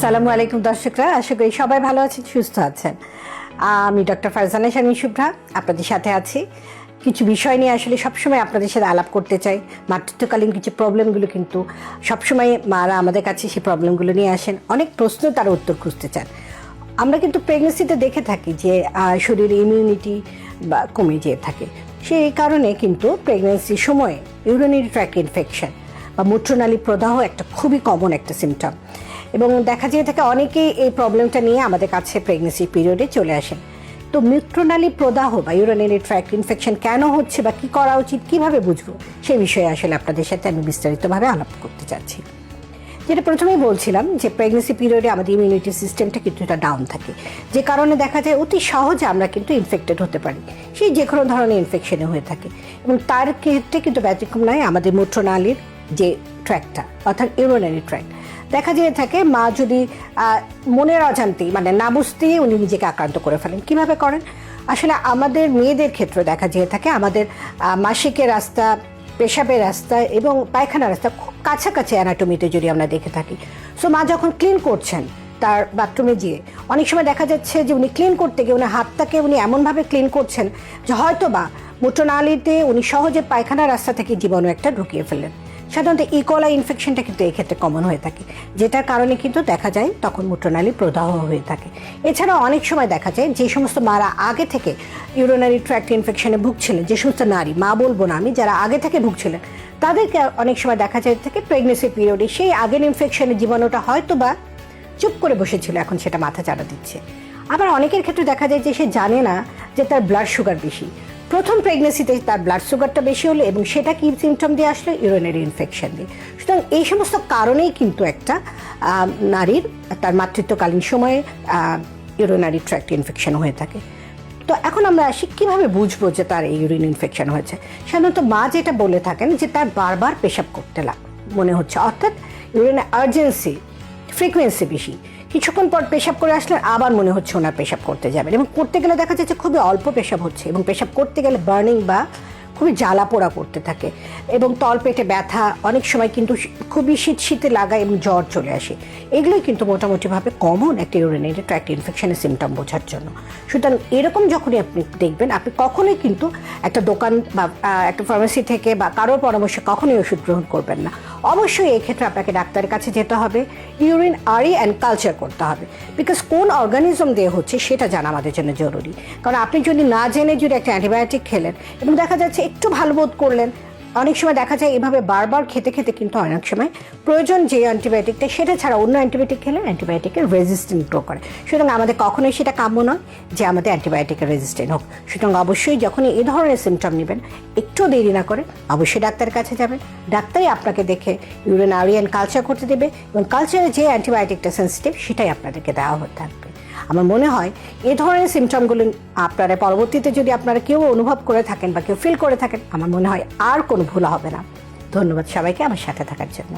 আসসালামু আলাইকুম দর্শকরা, আশা করি সবাই ভালো আছেন, সুস্থ আছেন। আমি ডক্টর ফারজানা শারমিন শুভ্রা, আপনাদের সাথে আছি। কিছু বিষয় নিয়ে আসলে সবসময় আপনাদের সাথে আলাপ করতে চাই। মাতৃত্বকালীন কিছু প্রবলেমগুলো কিন্তু সবসময় মারা আমাদের কাছে সেই প্রবলেমগুলো নিয়ে আসেন। অনেক প্রশ্ন তারা উত্তর খুঁজতে চান। আমরা কিন্তু প্রেগনেন্সিতে দেখে থাকি যে শরীরে ইমিউনিটি বা কমে যেয়ে থাকে। সেই কারণে কিন্তু প্রেগনেন্সির সময় ইউরিনারি ট্র্যাক ইনফেকশন বা মূত্রনালী প্রদাহ একটা খুবই কমন একটা সিমটম এবং দেখা যেয়ে থাকে অনেকেই এই প্রবলেমটা নিয়ে আমাদের কাছে প্রেগনেন্সি পিরিয়ডে চলে আসেন তো মূত্রনালী প্রদাহ বা ইউরিনারি ট্র্যাক ইনফেকশন কেন হচ্ছে বা কী করা উচিত, কীভাবে বুঝব? সেই বিষয়ে আসলে আপনাদের সাথে আমি বিস্তারিতভাবে আলাপ করতে চাচ্ছি। যেটা প্রথমেই বলছিলাম যে প্রেগনেন্সি পিরিয়ডে আমাদের ইমিউনিটি সিস্টেমটা কিন্তু কিছুটা ডাউন থাকে। যে কারণে দেখা যায় অতি সহজে আমরা কিন্তু ইনফেক্টেড হতে পারি। সেই যে কোনো ধরনের ইনফেকশনে হয়ে থাকে। এবং তার ক্ষেত্রে কিন্তু ব্যতিক্রম নয় আমাদের মূত্রনালীর যে ট্র্যাকটা অর্থাৎ ইউরোনারি ট্র্যাক দেখা যেয়ে থাকে, মা যদি মনের অজান্তেই মানে না বুঝতেই উনি নিজেকে আক্রান্ত করে ফেলেন। কীভাবে করেন? আসলে আমাদের মেয়েদের ক্ষেত্রে দেখা যেয়ে থাকে, আমাদের মাসিকের রাস্তা, পেশাবের রাস্তা এবং পায়খানা রাস্তা খুব কাছাকাছি অ্যানাটমিতে যদি আমরা দেখে থাকি। সো মা যখন ক্লিন করছেন তার বাথরুমে গিয়ে, অনেক সময় দেখা যাচ্ছে যে উনি ক্লিন করতে গিয়ে উনি হাতটাকে উনি এমনভাবে ক্লিন করছেন যে হয়তো বা মূত্রনালীতে উনি সহজে পায়খানা রাস্তা থেকে জীবাণু একটা ঢুকিয়ে ফেললেন। সাধারণত ইকোলা ইনফেকশনটা কিন্তু এক্ষেত্রে কমন হয়ে থাকে। যেটার কারণে কিন্তু দেখা যায় তখন মূত্রনালী প্রদাহ হয়ে থাকে। এছাড়া অনেক সময় দেখা যায় যে সমস্ত মারা আগে থেকে ইউরোনারি ট্র্যাক্ট ইনফেকশনে ভুগছিলেন, যে সমস্ত নারী, মা বলব না আমি, যারা আগে থেকে ভুগছিলেন, তাদেরকে অনেক সময় দেখা যায় থেকে প্রেগনেন্সি পিরিয়ডে সেই আগের ইনফেকশনের জীবাণুটা হয়তো বা চুপ করে বসেছিল, এখন সেটা মাথা চাড়া দিচ্ছে। আবার অনেকের ক্ষেত্রে দেখা যায় যে সে জানে না যে তার ব্লাড সুগার বেশি। প্রথম প্রেগনেন্সিতে তার ব্লাড সুগারটা বেশি হলো এবং সেটা কি সিমটম দিয়ে আসলো? ইউরিনারি ইনফেকশন দিয়ে। সুতরাং এই সমস্ত কারণেই কিন্তু একটা নারীর তার মাতৃত্বকালীন সময়ে ইউরিনারি ট্র্যাক্ট ইনফেকশন হয়ে থাকে। তো এখন আমরা আসি কীভাবে বুঝব যে তার এই ইউরিন ইনফেকশন হয়েছে? সাধারণত মা যেটা বলে থাকেন যে তার বারবার পেশাব করতে লাগ, মনে হচ্ছে। অর্থাৎ ইউরিন আর্জেন্সি ফ্রিকোয়েন্সি বেশি। কিছুক্ষণ পর পেশাব করে আসলে আবার মনে হচ্ছে ওনার পেশাব করতে যাবেন। এবং করতে গেলে দেখা যাচ্ছে খুবই অল্প পেশাব হচ্ছে এবং পেশাব করতে গেলে বার্নিং বা খুবই জ্বালা পোড়া করতে থাকে এবং তলপেটে ব্যথা, অনেক সময় কিন্তু খুবই শীত শীতে লাগায় এবং জ্বর চলে আসে। এগুলোই কিন্তু মোটামুটিভাবে কমন একটা ইউরিনারি ট্র্যাক্ট ইনফেকশনের সিমটম বোঝার জন্য। সুতরাং এরকম যখনই আপনি দেখবেন, আপনি কখনোই কিন্তু একটা দোকান বা একটা ফার্মেসি থেকে বা কারোর পরামর্শে কখনোই ওষুধ গ্রহণ করবেন না। অবশ্যই এক্ষেত্রে ক্ষেত্রে আপনাকে ডাক্তারের কাছে যেতে হবে ইউরিন আরি অ্যান্ড কালচার করতে হবে। বিকজ কোন অর্গানিজম দিয়ে হচ্ছে সেটা জানা আমাদের জন্য জরুরি। কারণ আপনি যদি না জেনে যদি একটা অ্যান্টিবায়োটিক খেলেন এবং দেখা যাচ্ছে একটু ভালো বোধ করলেন অনেক সময় দেখা যায় এভাবে বারবার খেতে খেতে কিন্তু অনেক সময় প্রয়োজন যে অ্যান্টিবায়োটিকটা, সেটা ছাড়া অন্য অ্যান্টিবায়োটিক খেলে অ্যান্টিবায়োটিকের রেজিস্ট্যান্ট গ্রো করে। সুতরাং আমাদের কখনোই সেটা কাম্য নয় যে আমাদের অ্যান্টিবায়োটিকের রেজিস্ট্যান্ট হোক। সুতরাং অবশ্যই যখনই এই ধরনের সিমটম নেবেন, একটু দেরি না করে অবশ্যই ডাক্তারের কাছে যাবেন। ডাক্তারই আপনাকে দেখে ইউরিন আরিয়ান কালচার করতে দেবে এবং কালচারে যে অ্যান্টিবায়োটিকটা সেন্সিটিভ সেটাই আপনাদেরকে দেওয়া হতে থাকবে। আমার মনে হয় এ ধরনের সিমটমগুলো আপনারা পরবর্তীতে যদি আপনারা কেউ অনুভব করে থাকেন বা কেউ ফিল করে থাকেন, আমার মনে হয় আর কোনো ভুল হবে না। ধন্যবাদ সবাইকে, আমার সাথে থাকার জন্য।